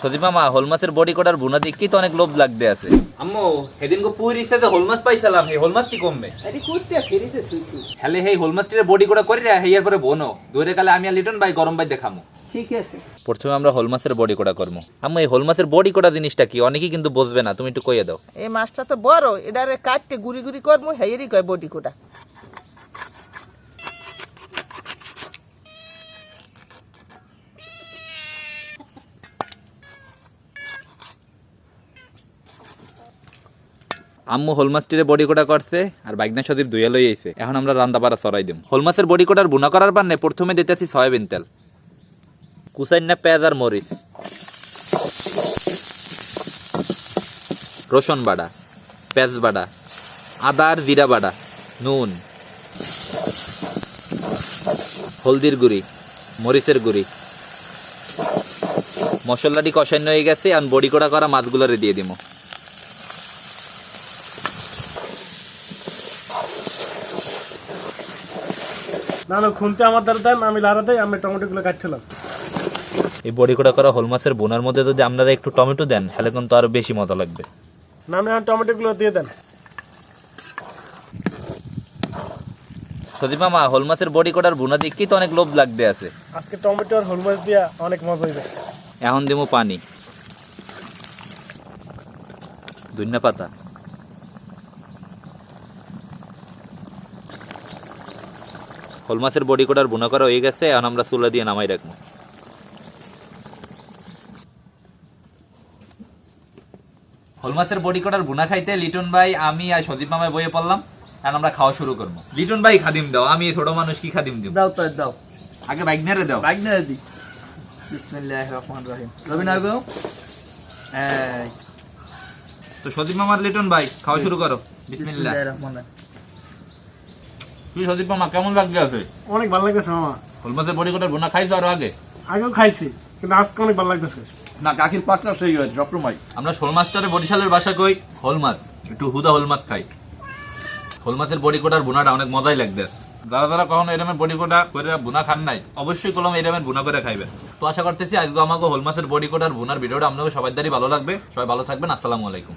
সদীপ মামা হোল মাছের বডি কোটার বুনা দেখি তো অনেক লোভ লাগতে আছে। আম্মু সেদিন গো পুরি সাথে হোল মাছ পাইছিলাম এই হোল মাছ কি কমবে? আরে কুত্তে ফিরিছে সুইসু? হেলে হেই হোল মাছটির বডি কোটা করি রে হেয়ার পরে বোনো। দূরে কালে আমি আর লিটন ভাই গরম ভাই দেখামু। ঠিক আছে। প্রথমে আমরা হোল মাছের বডি কোটা করব আম্মু এই হোল মাছের বডি কোটা জিনিসটা কি? অনেকেই কিন্তু বুঝবে না তুমি একটু কইয়ে দাও। এই মাছটা তো বড় এটারে কাটতে গুড়ি গুড়ি করব হেয়েরই কয় বডি কোটা। আম্মু হোল মাছটিরে বডি কোটা করছে আর বাইকনা সদীপ দুইয়া লই আইছে। এখন আমরা রান্দা পাড়া চড়াই দিম। হোল মাছের বডি কোটার বুনা করার পান্নে প্রথমে দিতেছি সয়াবিন তেল। কুসাইন না পেঁয়াজ আর মরিচ। রসুন বাড়া পেঁয়াজ বাড়া আদা আর জিরা বাড়া নুন, হলদির গুঁড়ি, মরিচের গুঁড়ি। মশলাটি কষান্য হয়ে গেছে আর বডি কোটা করা মাছগুলোরে দিয়ে দিমো। না না খুনতে আমার দ্বারা দেন আমি লাড়া দেয় আমি টমেটো গুলো কাটছিলাম। এই বড়ি কোটা করা হোল মাছের বোনার মধ্যে যদি আপনারা একটু টমেটো দেন তাহলে কিন্তু আরও বেশি মজা লাগবে। না আমি টমেটো গুলো দিয়ে দেন। সদীপ মামা হোল মাছের বডি কোটার বোনা দেখি তো অনেক লোভ লাগতে আছে। আজকে টমেটো আর হলমাস দিয়া অনেক মজা হইবে। এখন দিমু পানি। ধন্যা পাতা হোল মাছের বডি কোটার বোনা করা হয়ে গেছে এখন আমরা চুলা দিয়ে নামাই রাখব। হোল মাছের বডি কোটার বুনা খাইতে লিটন ভাই আমি আর সজীব মামায় বইয়ে পড়লাম এখন আমরা খাওয়া শুরু করব। লিটন ভাই খাদিম দাও আমি ছোট মানুষ কি খাদিম দিব? দাও তো দাও। আগে বাইক নেড়ে দাও। বাইক না দি। বিসমিল্লাহির রহমানির রহিম। রবিন আগো তো সজীব মামার লিটন ভাই খাওয়া শুরু করো। বিসমিল্লাহির রহমানির তুই সজীব মামা কেমন লাগছে আছে অনেক ভালো লাগতেছে মামা। হলমাসের বডি কোটার বোনা খাইছো আরও আগে? আগেও খাইছি কিন্তু আজকে অনেক ভালো লাগতেছে। না কাকির পাকনা সেই হয়েছে সবসময় আমরা শোল মাছটারে বরিশালের বাসা কই? হোল মাছ একটু হুদা হোল মাছ খাই। হোল মাছের বডি কোটার বোনাটা অনেক মজাই লাগবে যারা যারা কখনো এরমের বডি কোটা করে বোনা খান নাই অবশ্যই কলম এরমের বোনা করে খাইবেন। তো আশা করতেছি আজকে আমাকে হোল মাছের বডি কোটার বোনার ভিডিওটা আপনাকে সবাই ভালো লাগবে। সবাই ভালো থাকবেন আসসালামু আলাইকুম।